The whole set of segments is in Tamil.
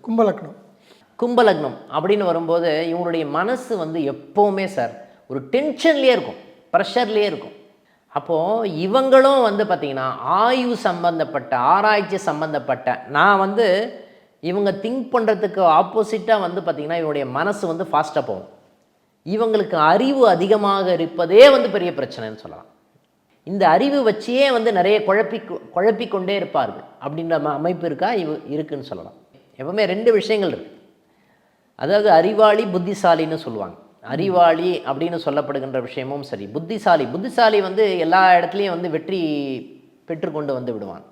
கும்பலக்னம். கும்பலக்னம் அப்படின்னு வரும்போது இவங்களுடைய மனசு வந்து எப்போவுமே சார் ஒரு டென்ஷன்லேயே இருக்கும் ப்ரெஷர்லேயே இருக்கும். அப்போது இவங்களும் வந்து பார்த்திங்கன்னா ஆய்வு சம்பந்தப்பட்ட ஆராய்ச்சி சம்பந்தப்பட்ட நான் வந்து இவங்க திங்க் பண்ணுறதுக்கு ஆப்போசிட்டாக வந்து பார்த்திங்கன்னா இவங்களுடைய மனசு வந்து ஃபாஸ்ட்டாக போகும். இவங்களுக்கு அறிவு அதிகமாக இருப்பதே வந்து பெரிய பிரச்சனைன்னு சொல்லலாம். இந்த அறிவு வச்சியே வந்து நிறைய குழப்பி குழப்பிக்கொண்டே இருப்பார்கள். அப்படின்ற ம- அமைப்பு இருக்கா? இவ இருக்குன்னு சொல்லலாம். எப்பவுமே ரெண்டு விஷயங்கள் இருக்கு. அதாவது அறிவாளி புத்திசாலின்னு சொல்லுவாங்க. அறிவாளி அப்படின்னு சொல்லப்படுகின்ற விஷயமும் சரி. புத்திசாலி புத்திசாலி வந்து எல்லா இடத்துலையும் வந்து வெற்றி பெற்றுக்கொண்டு வந்து விடுவான்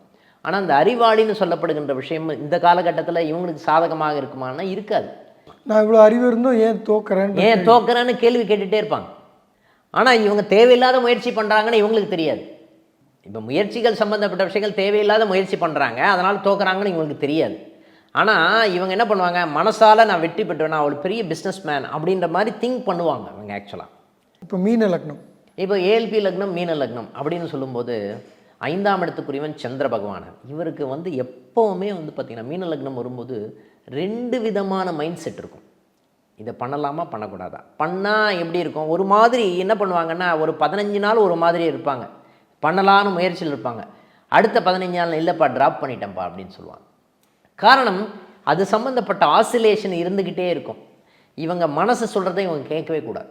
ஆனால் அந்த அறிவாளின்னு சொல்லப்படுகின்ற விஷயம் இந்த காலகட்டத்தில் இவங்களுக்கு சாதகமாக இருக்குமானா இருக்காது. நான் இவ்வளோ அறிவு இருந்தும் ஏன் தோக்குறேன் ஏன் தோக்குறேன்னு கேள்வி கேட்டுகிட்டே இருப்பாங்க. ஆனால் இவங்க தேவையில்லாத முயற்சி பண்ணுறாங்கன்னு இவங்களுக்கு தெரியாது. இப்போ முயற்சிகள் சம்மந்தப்பட்ட விஷயங்கள் தேவையில்லாத முயற்சி பண்ணுறாங்க அதனால் தோக்குறாங்கன்னு இவங்களுக்கு தெரியாது. ஆனால் இவங்க என்ன பண்ணுவாங்க? மனசால் நான் வெற்றி பெற்றுவேன் ஒரு பெரிய பிஸ்னஸ் மேன் அப்படின்ற மாதிரி திங்க் பண்ணுவாங்க இவங்க ஆக்சுவலாக இப்போ மீன லக்னம். இப்போ ஏஎல்பி லக்னம் மீன லக்னம் அப்படின்னு சொல்லும்போது ஐந்தாம் இடத்துக்குரியவன் சந்திர பகவானன் இவருக்கு வந்து எப்போவுமே வந்து பார்த்திங்கன்னா மீன லக்னம் வரும்போது ரெண்டு விதமான மைண்ட் செட் இருக்கும். இதை பண்ணலாமா? பண்ணக்கூடாதா? பண்ணால் எப்படி இருக்கும்? ஒரு மாதிரி என்ன பண்ணுவாங்கன்னா ஒரு பதினஞ்சு நாள் ஒரு மாதிரி இருப்பாங்க. பண்ணலான்னு முயற்சியில் இருப்பாங்க. அடுத்த பதினஞ்சு நாள் இல்லைப்பா ட்ராப் பண்ணிட்டேன்ப்பா அப்படின்னு சொல்லுவாங்க. காரணம் அது சம்மந்தப்பட்ட ஆசிலேஷன் இருந்துக்கிட்டே இருக்கும். இவங்க மனசு சொல்கிறத இவங்க கேட்கவே கூடாது.